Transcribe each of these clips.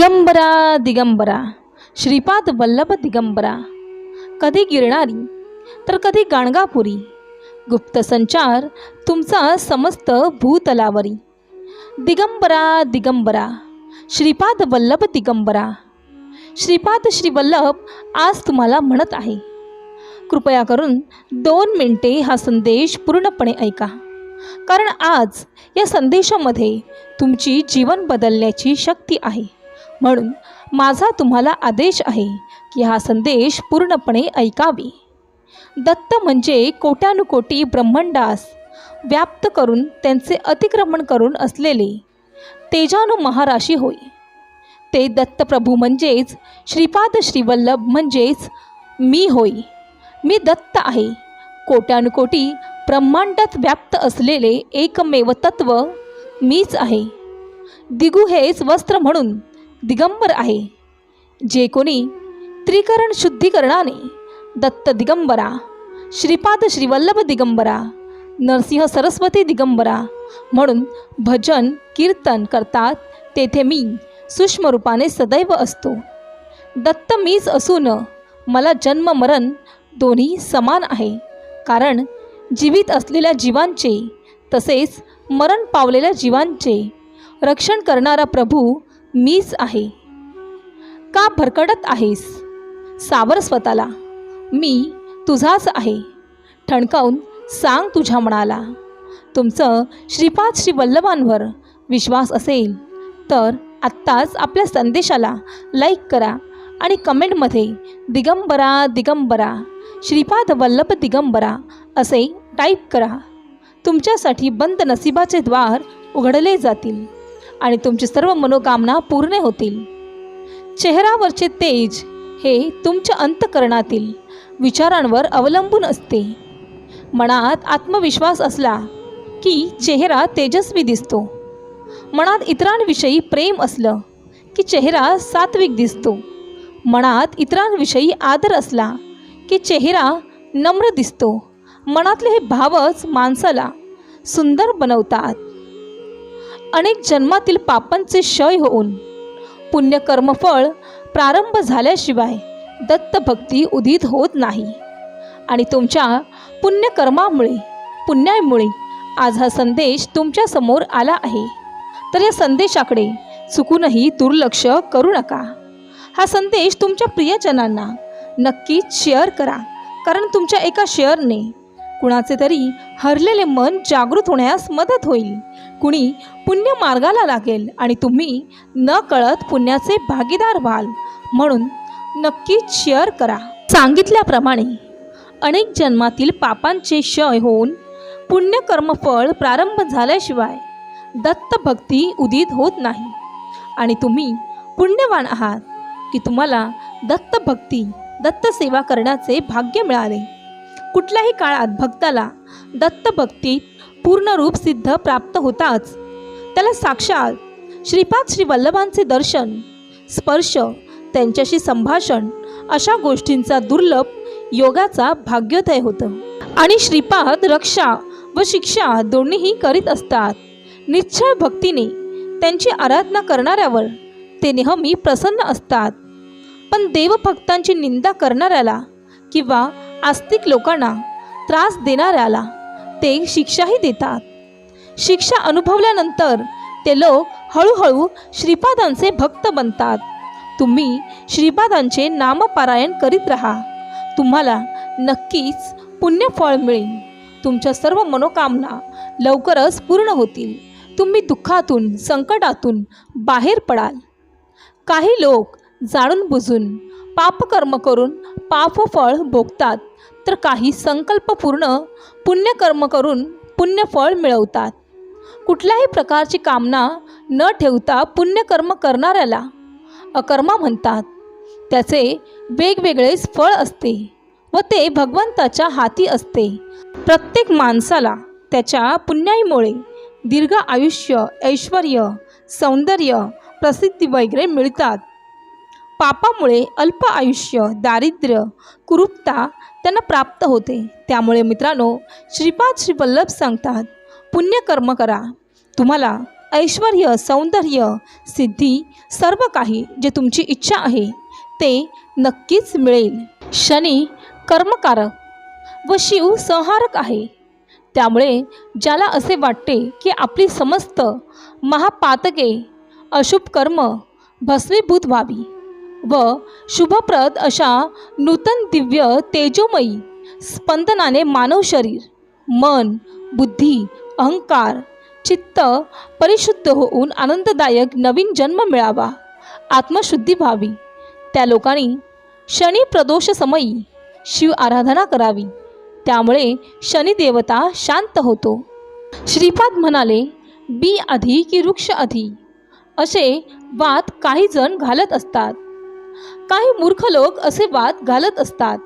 दिगंबरा दिगंबरा. श्रीपाद वल्लभ दिगंबरा. कधी गिरणारी तर कधी गाणगापुरी. गुप्त संचार तुमचा समस्त भूतलावरी. दिगंबरा दिगंबरा. श्रीपाद वल्लभ दिगंबरा. श्रीपाद श्री वल्लभ आज तुम्हाला म्हणत आहे. कृपया करून दोन मिनटे हा संदेश पूर्णपणे ऐका. कारण आज या संदेशामध्ये तुमची जीवन बदलण्याची शक्ती आहे. म्हणून माझा तुम्हाला आदेश आहे की हा संदेश पूर्णपणे ऐकावे. दत्त म्हणजे कोट्यानुकोटी ब्रह्मांडास व्याप्त करून त्यांचे अतिक्रमण करून असलेले तेजानु महाराशी होय. ते दत्तप्रभू म्हणजेच श्रीपाद श्रीवल्लभ म्हणजेच मी होय. मी दत्त आहे. कोट्यानुकोटी ब्रह्मांडात व्याप्त असलेले एकमेव तत्व मीच आहे. दिगू हेच वस्त्र म्हणून दिगंबर आहे. जे कोणी त्रिकरण शुद्धीकरणाने दत्त दिगंबरा श्रीपाद श्रीवल्लभ दिगंबरा नरसिंह सरस्वती दिगंबरा म्हणून भजन कीर्तन करतात तेथे मी सूक्ष्म रूपाने सदैव असतो. दत्त मीच असून मला जन्म मरण दोन्ही समान आहे. कारण जीवित असलेल्या जीवांचे तसेच मरण पावलेल्या जीवांचे रक्षण करणारा प्रभू मीच आहे. का भरकडत आहेस? सावर स्वतःला. मी तुझाच आहे. ठणकावून सांग तुझ्या मनाला. तुमचं श्रीपाद श्री वल्लभांवर विश्वास असेल तर आत्ताच आपल्या संदेशाला लाईक करा आणि कमेंटमध्ये दिगंबरा दिगंबरा श्रीपाद वल्लभ दिगंबरा असे टाईप करा. तुमच्यासाठी बंद नसिबाचे द्वार उघडले जातील. आणि तुमची सर्व मनोकामना पूर्ण होतील. चेहऱ्यावरचे तेज हे तुमच्या अंतकरणातील विचारांवर अवलंबून असते. मनात आत्मविश्वास असला की चेहरा तेजस्वी दिसतो. मनात इतरांविषयी प्रेम असलं की चेहरा सात्विक दिसतो. मनात इतरांविषयी आदर असला की चेहरा नम्र दिसतो. मनातले हे भावच माणसाला सुंदर बनवतात. अनेक जन्मातील पापांचे क्षय होऊन पुण्यकर्मफळ प्रारंभ झाल्याशिवाय दत्तभक्ती उदित होत नाही. आणि तुमच्या पुण्यकर्मामुळे पुण्यामुळे आज हा संदेश तुमच्यासमोर आला आहे. तर या संदेशाकडे चुकूनही दुर्लक्ष करू नका. हा संदेश तुमच्या प्रियजनांना नक्कीच शेअर करा. कारण तुमच्या एका शेअरने कुणाचे तरी हरलेले मन जागृत होण्यास मदत होईल. कुणी पुण्य मार्गाला लागेल आणि तुम्ही न कळत पुण्याचे भागीदार व्हाल. म्हणून नक्कीच शेअर करा. सांगितल्याप्रमाणे अनेक जन्मातील पापांचे क्षय होऊन पुण्यकर्मफळ प्रारंभ झाल्याशिवाय दत्तभक्ती उदित होत नाही. आणि तुम्ही पुण्यवान आहात की तुम्हाला दत्तभक्ती दत्तसेवा करण्याचे भाग्य मिळाले. कुठल्याही काळात भक्ताला दत्तभक्तीत पूर्ण रूप सिद्ध प्राप्त होताच. त्याला साक्षात श्रीपाद श्री वल्लभांचे दर्शन स्पर्श त्यांच्याशी संभाषण अशा गोष्टींचा दुर्लभ योगाचा भाग्योदय होतं. आणि श्रीपाद रक्षा व शिक्षा दोन्हीही करीत असतात. निश्चळ भक्तीने त्यांची आराधना करणाऱ्यावर ते नेहमी प्रसन्न असतात. पण देवभक्तांची निंदा करणाऱ्याला किंवा आस्तिक लोकांना त्रास देणाऱ्याला ते शिक्षाही देतात. शिक्षा अनुभवल्यानंतर ते लोक हळूहळू श्रीपादांचे भक्त बनतात. तुम्ही श्रीपादांचे नामपारायण करीत राहा. तुम्हाला नक्कीच पुण्यफळ मिळेल. तुमच्या सर्व मनोकामना लवकरच पूर्ण होतील. तुम्ही दुःखातून संकटातून बाहेर पडाल. काही लोक जाणून बुजून पापकर्म करून पापफळ भोगतात तर काही संकल्पपूर्ण पुण्यकर्म करून पुण्यफळ मिळवतात. कुठल्याही प्रकारची कामना न ठेवता पुण्यकर्म करणाऱ्याला अकर्मा म्हणतात. त्याचे वेगवेगळेच फळ असते व ते भगवंताच्या हाती असते. प्रत्येक माणसाला त्याच्या पुण्याईमुळे दीर्घ आयुष्य ऐश्वर सौंदर्य प्रसिद्धी वगैरे मिळतात. पापामुळे अल्प आयुष्य दारिद्र्य कुरूपता त्यांना प्राप्त होते. त्यामुळे मित्रांनो श्रीपाद श्रीवल्लभ सांगतात पुण्यकर्म करा. तुम्हाला ऐश्वर सौंदर्य सिद्धी सर्व काही जे तुमची इच्छा आहे ते नक्कीच मिळेल. शनी कर्मकारक व शिव संहारक आहे. त्यामुळे ज्याला असे वाटते की आपली समस्त महापातके अशुभ कर्म भस्मीभूत व्हावी. व शुभप्रद अशा नूतन दिव्य तेजोमयी स्पंदनाने मानव शरीर मन बुद्धी अहंकार चित्त परिशुद्ध होऊन आनंददायक नवीन जन्म मिळावा आत्मशुद्धी व्हावी. त्या लोकांनी शनी प्रदोष समयी शिव आराधना करावी. त्यामुळे शनिदेवता शांत होतो. श्रीपाद म्हणाले बी आधी की वृक्ष आधी? असे वाद काही जण घालत असतात. काही मूर्ख लोक असे वाद घालत असतात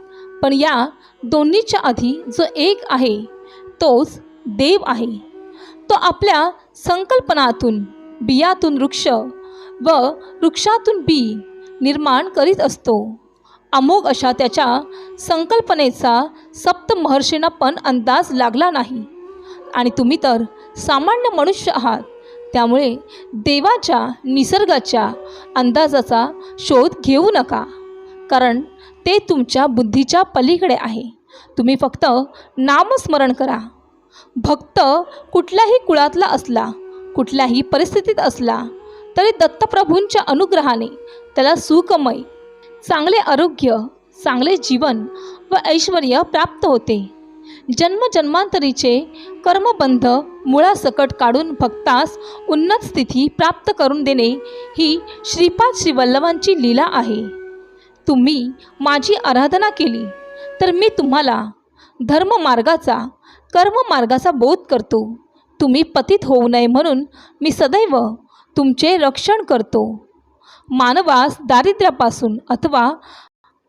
पण या दोन्हीच्या आधी जो एक आहे तोच देव आहे. तो आपल्या संकल्पनातून बियातून वृक्ष व वृक्षातून बी निर्माण करीत असतो. अमोघ अशा त्याच्या संकल्पनेचा सप्तमहर्षींना पण अंदाज लागला नाही. आणि तुम्ही तर सामान्य मनुष्य आहात. त्यामुळे देवाच्या निसर्गाच्या अंदाजाचा शोध घेऊ नका. कारण ते तुमच्या बुद्धीच्या पलीकडे आहे. तुम्ही फक्त नामस्मरण करा. भक्त कुठल्याही कुळातला असला कुठल्याही परिस्थितीत असला तरी दत्तप्रभूंच्या अनुग्रहाने त्याला सुखमय चांगले आरोग्य चांगले जीवन व ऐश्वर प्राप्त होते. जन्मजन्मांतरीचे कर्मबंध मुळासकट काढून भक्तास उन्नत स्थिती प्राप्त करून देणे ही श्रीपाद श्रीवल्लभांची लीला आहे. तुम्ही माझी आराधना केली तर मी तुम्हाला धर्ममार्गाचा कर्ममार्गाचा बोध करतो. तुम्ही पतित होऊ नये म्हणून मी सदैव तुमचे रक्षण करतो. मानवास दारिद्र्यापासून अथवा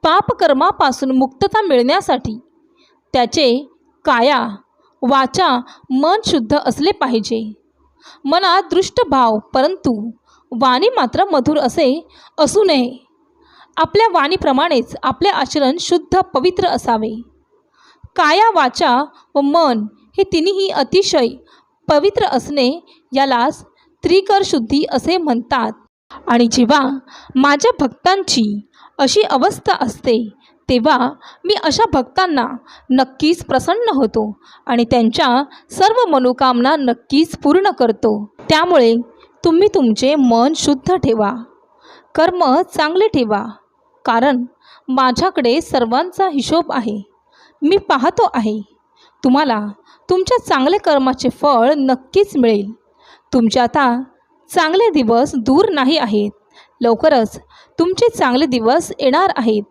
पापकर्मापासून मुक्तता मिळण्यासाठी त्याचे काया वाचा मन शुद्ध असले पाहिजे. मनात दृष्ट भाव परंतु वाणी मात्र मधुर असे असू नये. आपल्या वाणीप्रमाणेच आपले आचरण शुद्ध पवित्र असावे. काया वाचा व मन हे तिन्ही अतिशय पवित्र असणे यालाच त्रिकर शुद्धी असे म्हणतात. आणि जेव्हा माझ्या भक्तांची अशी अवस्था असते तेव्हा मी अशा भक्तांना नक्कीच प्रसन्न होतो आणि त्यांच्या सर्व मनोकामना नक्कीच पूर्ण करतो. त्यामुळे तुम्ही तुमचे मन शुद्ध ठेवा. कर्म चांगले ठेवा. कारण माझ्याकडे सर्वांचा हिशोब आहे. मी पाहतो आहे. तुम्हाला तुमच्या चांगले कर्माचे फळ नक्कीच मिळेल. तुमचे आता चांगले दिवस दूर नाही आहेत. लवकरच तुमचे चांगले दिवस येणार आहेत.